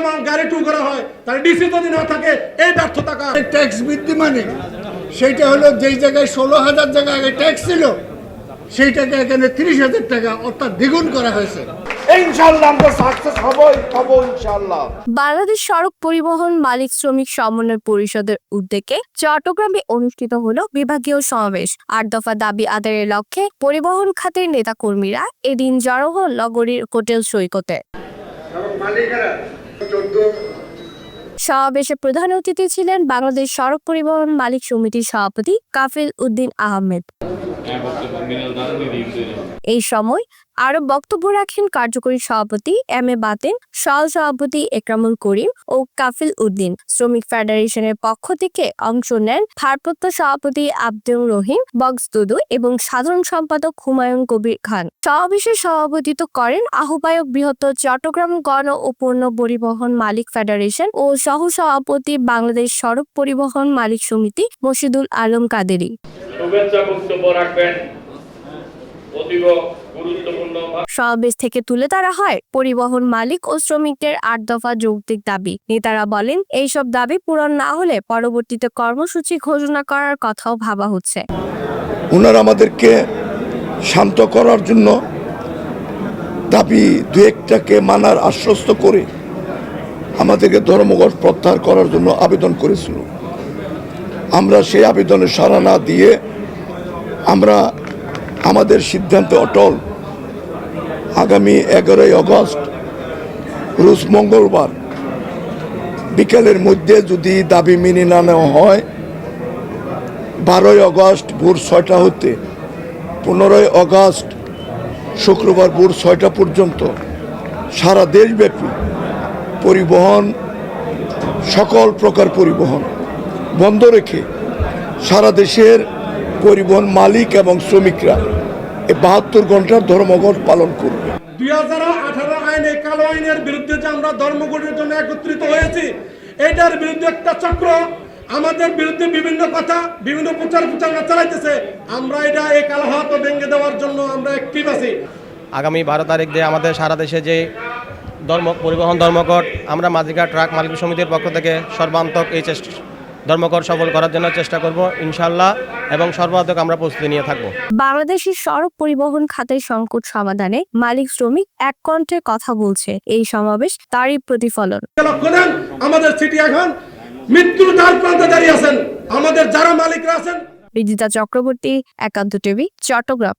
মা- গাড়ি টু করা হয় তাহলে ডিসি যদি না থাকে এই ব্যর্থতা ট্যাক্স বৃদ্ধি মানে সেইটা হলো যেই জায়গায় ষোলো হাজার জায়গায় আগে ট্যাক্স ছিল সেইটাকে এখানে তিরিশ হাজার টাকা অর্থাৎ দ্বিগুণ করা হয়েছে। বাংলাদেশ সড়ক পরিবহন মালিক শ্রমিক সমন্বয় পরিষদের উদ্যোগে চট্টগ্রামে অনুষ্ঠিত হলো বিভাগীয় সমাবেশ। আট দফা দাবি আদায়ের লক্ষ্যে পরিবহন খাতের নেতাকর্মীরা এদিন জড়ো হন নগরীর হোটেল সৈকতে। সমাবেশে প্রধান অতিথি ছিলেন বাংলাদেশ সড়ক পরিবহন মালিক সমিতির সভাপতি কাফিল উদ্দিন আহমেদ। এই সময় আরও বক্তব্য রাখেন কার্যকরী সভাপতি এম এ বাতেন সহ সভাপতি একরামুল করিম ও কাফিল উদ্দিন। শ্রমিক ফেডারেশনের পক্ষ থেকে অংশ নেন ভারপ্রাপ্ত সভাপতি আব্দুল রহিম, বক্স দুদু এবং সাধারণ সম্পাদক হুমায়ুন কবির খান। সমাবেশে সভাপতিত্ব করেন আহ্বায়ক বৃহত্তর চট্টগ্রাম গণ ও পণ্য পরিবহন মালিক ফেডারেশন ও সহ সভাপতি বাংলাদেশ সড়ক পরিবহন মালিক সমিতি মশিদুল আলম কাদেরি। শুভেচ্ছা বক্তব্য রাখবেন অতীব সমাবেশ থেকে তুলে ধরা হয় পরিবহন মালিক ও শ্রমিকদের আট দফা যৌক্তিক দাবি। নেতারা বলেন এইসব দাবি পূরণ না হলে পরবর্তীতে কর্মসূচি ঘোষণা করার কথাও ভাবা হচ্ছে। ওনারা আমাদেরকে শান্ত করার জন্য দাবি দু একটাকে মানার আশ্বস্ত করে আমাদেরকে ধর্মঘট প্রত্যাহার করার জন্য আবেদন করেছিল। আমরা সেই আবেদনে সাড়া না দিয়ে আমরা আমাদের সিদ্ধান্তে অটল। আগামী এগারোই অগস্ট রোজ মঙ্গলবার, বিকেলের মধ্যে যদি দাবি মেনে না নেওয়া হয়, বারোই আগস্ট ভোর ছয়টা হতে, পনেরোই আগস্ট শুক্রবার ভোর ছয়টা পর্যন্ত সারা দেশব্যাপী পরিবহন, সকল প্রকার পরিবহন বন্ধ রেখে সারা দেশের পরিবহন মালিক এবং শ্রমিকরা এই বাহাত্তর ঘণ্টার ধর্মঘট পালন করবে। দুই হাজার আঠারো আইনে কালো আইনের বিরুদ্ধে যে আমরা ধর্মঘটের জন্য একত্রিত হয়েছি এটার বিরুদ্ধে একটা চক্র। আমাদের বিরুদ্ধে বিভিন্ন কথা বিভিন্ন প্রচার প্রচারণা চালাইতেছে। আমরা এটা এই কালো হাত ভেঙে দেওয়ার জন্য আমরা অ্যাক্টিভ আছি। আগামী বারো তারিখ দিয়ে আমাদের সারা দেশে যে ধর্ম পরিবহন ধর্মঘট আমরা মাঝিকা ট্রাক মালিক সমিতির পক্ষ থেকে সর্বান্তক এই চেষ্টা ধর্মঘট সফল করার জন্য চেষ্টা করব ইনশাল্লাহ এবং সর্বান্তক আমরা প্রস্তুতি নিয়ে থাকব। বাংলাদেশের সড়ক পরিবহন খাতের সংকট সমাধানে মালিক শ্রমিক এক কণ্ঠে কথা বলছে। এই সমাবেশ তারই প্রতিফলন। আমাদের সিটি এখন মৃত্যুর দ্বার প্রান্তে দাঁড়িয়ে আছেন। আমাদের যারা মালিকরা আছেন। বিদিতা চক্রবর্তী একান্ত টিভি চট্টগ্রাম।